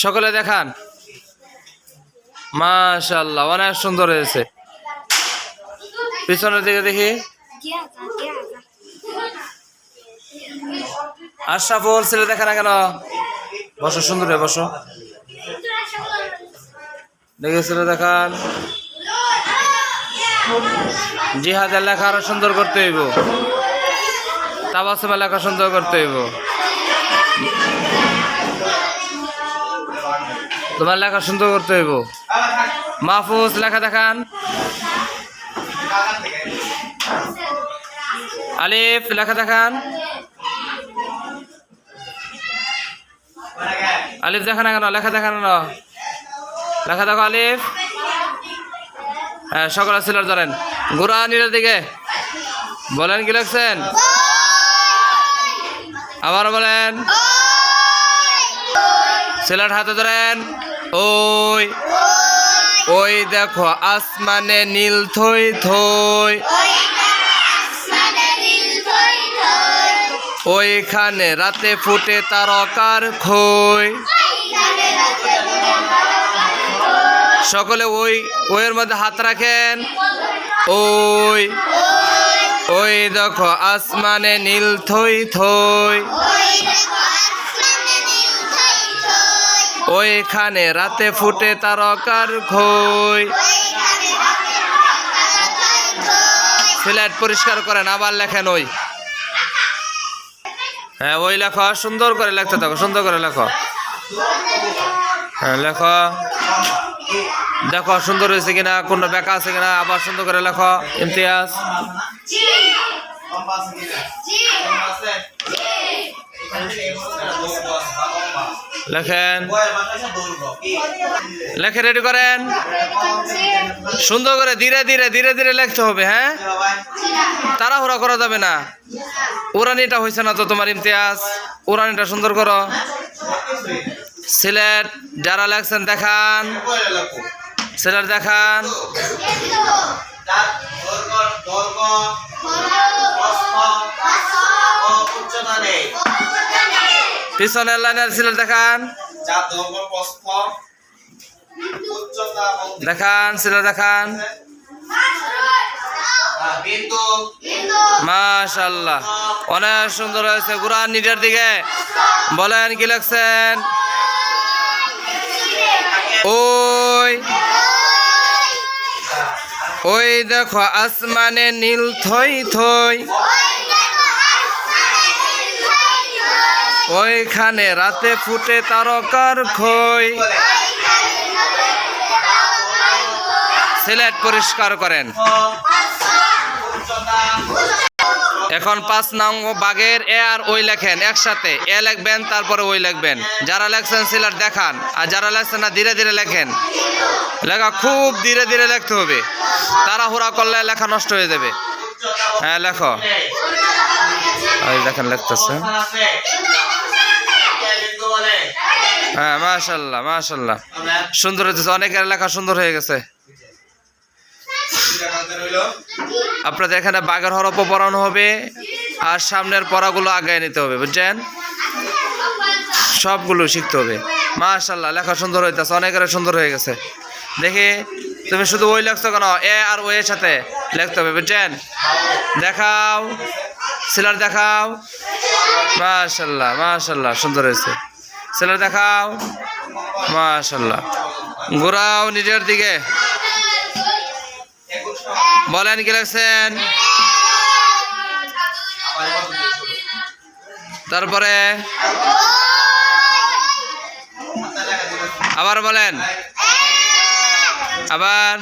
সকলে দেখান। মাশাল্লাহ অনেক সুন্দর হয়েছে। পিছনের দিকে দেখি। আশরাফুল, ছেলে দেখা না কেন? বসো, সুন্দর বসো। দেখে, ছেলে দেখান। জিহাদের লেখা আরও সুন্দর করতে হইব। তাবাসমা লেখা সুন্দর করতে হইব। তোমার লেখা সুন্দর করতে হইব। মাহফুজ লেখা দেখান। আলিফ লেখা দেখান। আলিফ দেখা না কেন? লেখা দেখান না। লেখা দেখো আলিফ। হ্যাঁ সকল সিলার ধরেন। গোড়া নিলের দিকে। বলেন কি লাগছেন আবার বলেন। সিলার হাতে ধরেন। ওই ওই দেখো আসমানে নীল থই থই, ওইখানে রাতে ফুটে তারকার খই। সকলে ওই, ওইয়ের মধ্যে হাত রাখেন। ওই ওই দেখো আসমানে নীল থই থই ওইখানে রাতে ফুটে তারকার খই। ফ্ল্যাট পরিষ্কার করেন, আবার লেখেন ওই। হ্যাঁ ওই লেখো, সুন্দর করে লেখতে থাকো, সুন্দর করে লেখো। হ্যাঁ লেখো। দেখো, সুন্দর হয়েছে কিনা কোনো বেকা আছে কিনা, আবার সুন্দর করে লেখো। ইমতিয়াজ। লেখেন লেখে রেডি করেন সুন্দর করে ধীরে ধীরে ধীরে ধীরে লিখতে হবে হ্যাঁ তাড়াহুড়া করা যাবে না উড়ানিটা হয়েছে না তো তোমার ইমতিয়াজ উড়ানিটা সুন্দর করো সিলেট যারা লেখছেন দেখান সিলেট দেখান পিছনের লাইনের সিলেট দেখান। দেখান সিলেট দেখান। মাশাল্লাহ অনেক সুন্দর হয়েছে। গুরান নিচের দিকে। বলেন কি লাগছেন ওই। ওই দেখো আসমানে নীল থই থই। ওইখানে রাতে ফুটে তারকার খই। সিলেট পরিষ্কার করেন। এখন পাঁচ নং বাগের এ আর ওই লেখেন একসাথে। এ লিখবেন, তারপরে ওই লিখবেন। যারা লেখছেন সিলেট দেখান, আর যারা লেখছেন না, ধীরে ধীরে লেখেন। লেখা খুব ধীরে ধীরে লিখতে হবে। তাড়াহুড়া করলে লেখা নষ্ট হয়ে যাবে। হ্যাঁ লেখো। দেখেন, লিখতেছে। হ্যাঁ মাশাল্লাহ মাশাল্লাহ। সুন্দর হয়েছে অনেকের লেখা সুন্দর হয়ে গেছে। আপনাদের এখানে বাঘের হরপ পড়ানো হবে, আর সামনের পড়াগুলো আগায় নিতে হবে, বুঝছেন? সবগুলো শিখতে হবে। মাশাল্লাহ, লেখা সুন্দর হইতেছে, অনেকের সুন্দর হয়ে গেছে। দেখি, তুমি শুধু ওই লেখছো কেন? এ আর ওই এর সাথে লিখতে হবে, বুঝছেন? দেখাও, সিলার দেখাও। মাশাল্লাহ মাশাল্লাহ, সুন্দর হয়েছে। সিলার দেখাও। মাশাল্লাহ ঘোরাও নিজের দিকে। বলেন কি লাগছেন তারপরে? আবার বলেন। আবার?